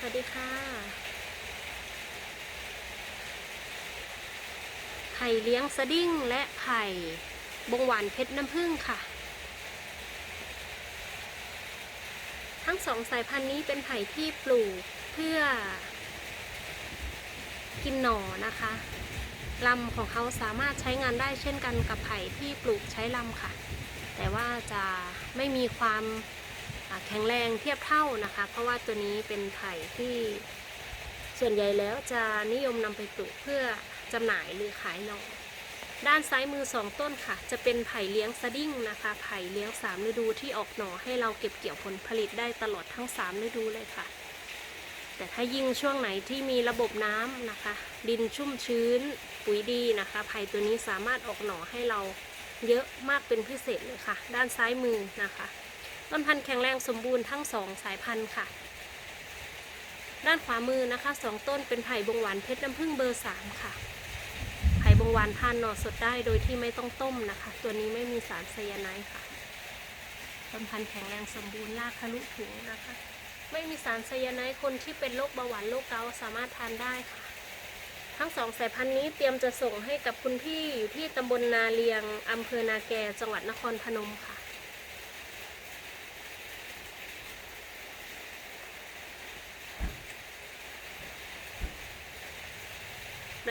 สวัสดีค่ะ ไข่เลี้ยงสดิ้งและไข่บงหวานเพชรน้ำผึ้งค่ะ ทั้งสองสายพันธุ์นี้เป็นไผ่ที่ปลูกเพื่อ กินหน่อนะคะลำของเขาสามารถใช้งานได้เช่นกันกับไผ่ที่ปลูกใช้ลำค่ะ แต่ว่าจะไม่มีความ แข็งแรงเทียบเท่านะคะ เพราะว่าตัวนี้เป็นไผ่ที่ส่วนใหญ่แล้วจะนิยมนำไปปลูกเพื่อจำหน่ายหรือขายหน่อด้านซ้ายมือสองต้นค่ะ จะเป็นไผ่เลี้ยงสดิ้งนะคะ ไผ่เลี้ยงสามฤดูที่ออกหน่อให้เราเก็บเกี่ยวผลผลิตได้ตลอดทั้งสามฤดูเลยค่ะ แต่ถ้ายิ่งช่วงไหนที่มีระบบน้ำนะคะ ดินชุ่มชื้น ปุ๋ยดีนะคะ ไผ่ตัวนี้สามารถออกหน่อให้เราเยอะมากเป็นพิเศษเลยค่ะ ด้านซ้ายมือนะคะ ต้นพันธุ์แข็งแรงสมบูรณ์ทั้งสองสายพันธุ์ค่ะ ด้านขวามือนะคะสองต้นเป็นไผ่บงหวานเพชรน้ำผึ้งเบอร์สามค่ะ ไผ่บงหวานทานหน่อสดได้โดยที่ไม่ต้องต้มนะคะ ตัวนี้ไม่มีสารไซยาไนด์ค่ะ ต้นพันธุ์แข็งแรงสมบูรณ์รากทะลุถุงนะคะ ไม่มีสารไซยาไนด์คนที่เป็นโรคเบาหวานโรคเกาต์สามารถทานได้ค่ะทั้งสองสายพันธุ์นี้เตรียมจะส่งให้กับคุณพี่อยู่ที่ตำบลนาเลียง อำเภอนาแก จังหวัดนครพนมค่ะ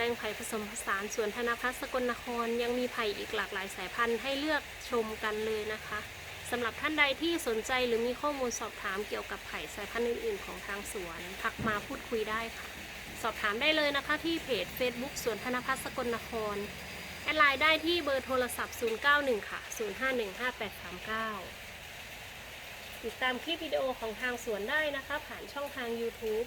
แปลงไผ่ผสมผสานสวนธนพัฒน์สกลนครยังมีไผ่อีกหลากหลายสายพันธุ์ให้เลือกชมกันเลยนะคะสำหรับท่านใดที่สนใจหรือมีข้อมูลสอบถามเกี่ยวกับไผ่สายพันธุ์อื่นๆ ของทางสวนทักมาพูดคุยได้ค่ะ สอบถามได้เลยนะคะที่เพจ Facebook สวนธนพัฒน์สกลนคร แอดไลน์ได้ที่เบอร์โทรศัพท์ 091 ค่ะ 0515839 ติดตามคลิปวิดีโอของทางสวนได้นะคะ ผ่านช่องทาง YouTube